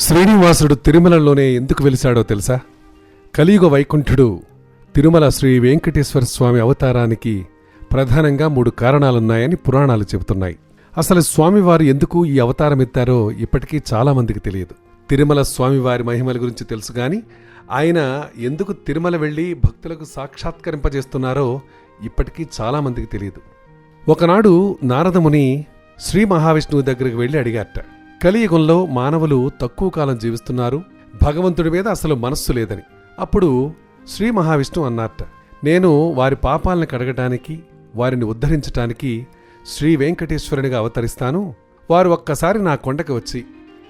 శ్రీనివాసుడు తిరుమలలోనే ఎందుకు వెలిశాడో తెలుసా? కలియుగ వైకుంఠుడు తిరుమల శ్రీ వెంకటేశ్వర స్వామి అవతారానికి ప్రధానంగా మూడు కారణాలున్నాయని పురాణాలు చెబుతున్నాయి. అసలు స్వామివారు ఎందుకు ఈ అవతారం ఎత్తారో ఇప్పటికీ చాలామందికి తెలియదు. తిరుమల స్వామివారి మహిమల గురించి తెలుసు గాని ఆయన ఎందుకు తిరుమల వెళ్ళి భక్తులకు సాక్షాత్కరింపజేస్తున్నారో ఇప్పటికీ చాలామందికి తెలియదు. ఒకనాడు నారదముని శ్రీ మహావిష్ణువు దగ్గరికి వెళ్ళి అడిగారట కలియుగంలో మానవులు తక్కువ కాలం జీవిస్తున్నారు. భగవంతుడి మీద అసలు మనస్సు లేదని. అప్పుడు శ్రీ మహావిష్ణువు అన్నారట నేను వారి పాపాలను కడగటానికి వారిని ఉద్ధరించటానికి శ్రీ వెంకటేశ్వరునిగా అవతరిస్తాను. వారు ఒక్కసారి నా కొండకి వచ్చి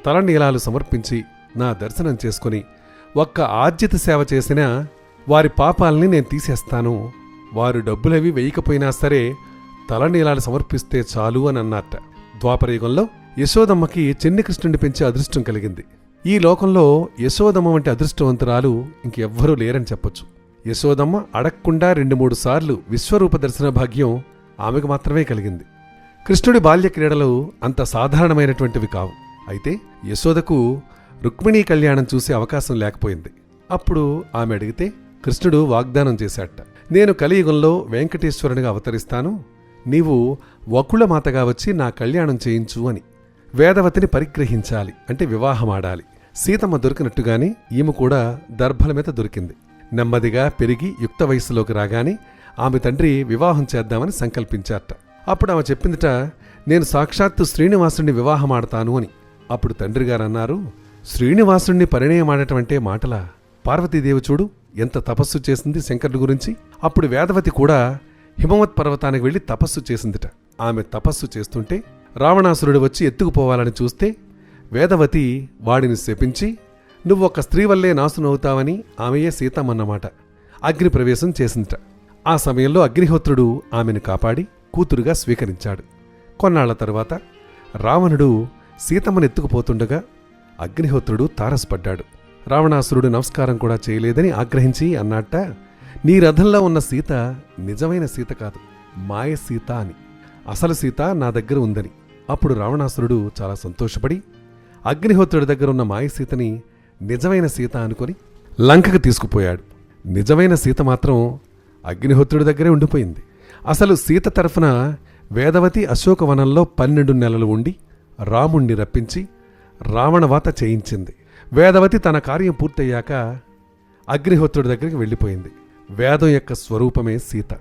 తలనీలాలు సమర్పించి నా దర్శనం చేసుకుని ఒక్క ఆర్జిత సేవ చేసినా వారి పాపాలని నేను తీసేస్తాను. వారు డబ్బులవి వేయకపోయినా సరే తలనీలాలు సమర్పిస్తే చాలు అని అన్నట్ట ద్వాపరయుగంలో యశోదమ్మకి చిన్ని కృష్ణుడిని పెంచే అదృష్టం కలిగింది. ఈ లోకంలో యశోదమ్మ వంటి అదృష్టవంతురాలు ఇంకెవ్వరూ లేరని చెప్పొచ్చు. యశోదమ్మ అడక్కుండా రెండు మూడు సార్లు విశ్వరూప దర్శన భాగ్యం ఆమెకు మాత్రమే కలిగింది. కృష్ణుడి బాల్య క్రీడలు అంత సాధారణమైనటువంటివి కావు. అయితే యశోదకు రుక్మిణీ కళ్యాణం చూసే అవకాశం లేకపోయింది. అప్పుడు ఆమె అడిగితే కృష్ణుడు వాగ్దానం చేశాట నేను కలియుగంలో వెంకటేశ్వరునిగా అవతరిస్తాను. నీవు వకుళమాతగా వచ్చి నా కళ్యాణం చేయించు అని. వేదవతిని పరిగ్రహించాలి అంటే వివాహమాడాలి. సీతమ్మ దొరికినట్టుగానే ఈమె కూడా దర్భల మీద దొరికింది. నెమ్మదిగా పెరిగి యుక్త వయస్సులోకి రాగానే ఆమె తండ్రి వివాహం చేద్దామని సంకల్పించారట. అప్పుడు ఆమె చెప్పిందిట నేను సాక్షాత్తు శ్రీనివాసుని వివాహమాడతాను అని. అప్పుడు తండ్రి గారు అన్నారు శ్రీనివాసుణ్ణి పరిణయమాడటం అంటే మాటలా? పార్వతీదేవి చూడు ఎంత తపస్సు చేసింది శంకరుడి గురించి. అప్పుడు వేదవతి కూడా హిమవత్ పర్వతానికి వెళ్ళి తపస్సు చేసిందిట. ఆమె తపస్సు చేస్తుంటే రావణాసురుడు వచ్చి ఎత్తుకుపోవాలని చూస్తే వేదవతి వాడిని శపించి నువ్వు ఒక స్త్రీ వల్లే నాశనవుతావని ఆమెయే సీతమ్మన్నమాట. అగ్ని ప్రవేశం చేసిందిట ఆ సమయంలో అగ్నిహోత్రుడు ఆమెను కాపాడి కూతురుగా స్వీకరించాడు. కొన్నాళ్ళ తరువాత రావణుడు సీతమ్మను ఎత్తుకుపోతుండగా అగ్నిహోత్రుడు తారసపడ్డాడు. రావణాసురుడు నమస్కారం కూడా చేయలేదని ఆగ్రహించి అన్నట్ట నీ రథంలో ఉన్న సీత నిజమైన సీత కాదు. మాయ సీత అని. అసలు సీత నా దగ్గర ఉందని. అప్పుడు రావణాసురుడు చాలా సంతోషపడి అగ్నిహోత్రుడి దగ్గర ఉన్న మాయ సీతని నిజమైన సీత అనుకొని లంకకు తీసుకుపోయాడు. నిజమైన సీత మాత్రం అగ్నిహోత్రుడి దగ్గరే ఉండిపోయింది. అసలు సీత తరఫున వేదవతి అశోకవనంలో పన్నెండు నెలలు ఉండి రాముణ్ణి రప్పించి రావణవాత చేయించింది. వేదవతి తన కార్యం పూర్తయ్యాక అగ్నిహోత్రుడి దగ్గరికి వెళ్ళిపోయింది. వేదం యొక్క స్వరూపమే సీత.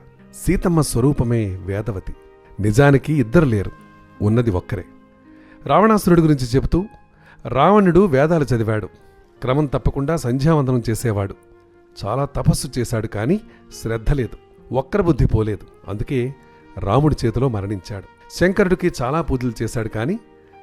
సీతమ్మ స్వరూపమే వేదవతి. నిజానికి ఇద్దరు లేరు. ఉన్నది ఒక్కరే. రావణాసురుడి గురించి చెబుతూ రావణుడు వేదాలు చదివాడు. క్రమం తప్పకుండా సంధ్యావందనం చేసేవాడు. చాలా తపస్సు చేశాడు కానీ శ్రద్ధ లేదు. ఒక్కర బుద్ధి పోలేదు. అందుకే రాముడి చేతిలో మరణించాడు. శంకరుడికి చాలా పూజలు చేశాడు కానీ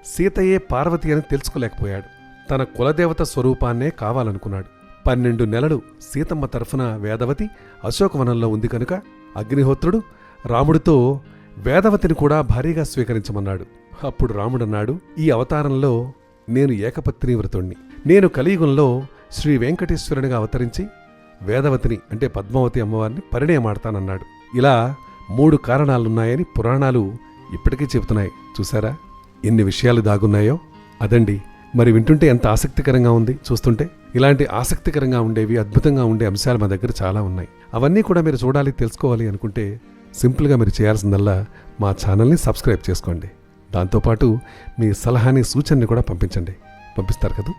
సీతయే పార్వతి అని తెలుసుకోలేకపోయాడు. తన కులదేవత స్వరూపాన్నే కావాలనుకున్నాడు. పన్నెండు నెలలు సీతమ్మ తరఫున వేదవతి అశోకవనంలో ఉంది కనుక అగ్నిహోత్రుడు రాముడితో వేదవతిని కూడా భారీగా స్వీకరించమన్నాడు. అప్పుడు రాముడన్నాడు ఈ అవతారంలో నేను ఏకపత్ని వ్రతుణ్ణి నేను కలియుగంలో శ్రీ వెంకటేశ్వరునిగా అవతరించి వేదవతిని అంటే పద్మావతి అమ్మవారిని పరిణయమాడతానన్నాడు. ఇలా మూడు కారణాలున్నాయని పురాణాలు ఇప్పటికీ చెబుతున్నాయి. చూసారా ఎన్ని విషయాలు దాగున్నాయో? అదండి. మరి వింటుంటే ఎంత ఆసక్తికరంగా ఉంది చూస్తుంటే? ఇలాంటి ఆసక్తికరంగా ఉండేవి అద్భుతంగా ఉండే అంశాలు మా దగ్గర చాలా ఉన్నాయి. అవన్నీ కూడా మీరు చూడాలి తెలుసుకోవాలి అనుకుంటే సింపుల్గా మీరు చేయాల్సిందల్లా మా ఛానల్ని సబ్స్క్రైబ్ చేసుకోండి. దాంతోపాటు మీ సలహాని సూచనని కూడా పంపించండి. పంపిస్తారు కదా?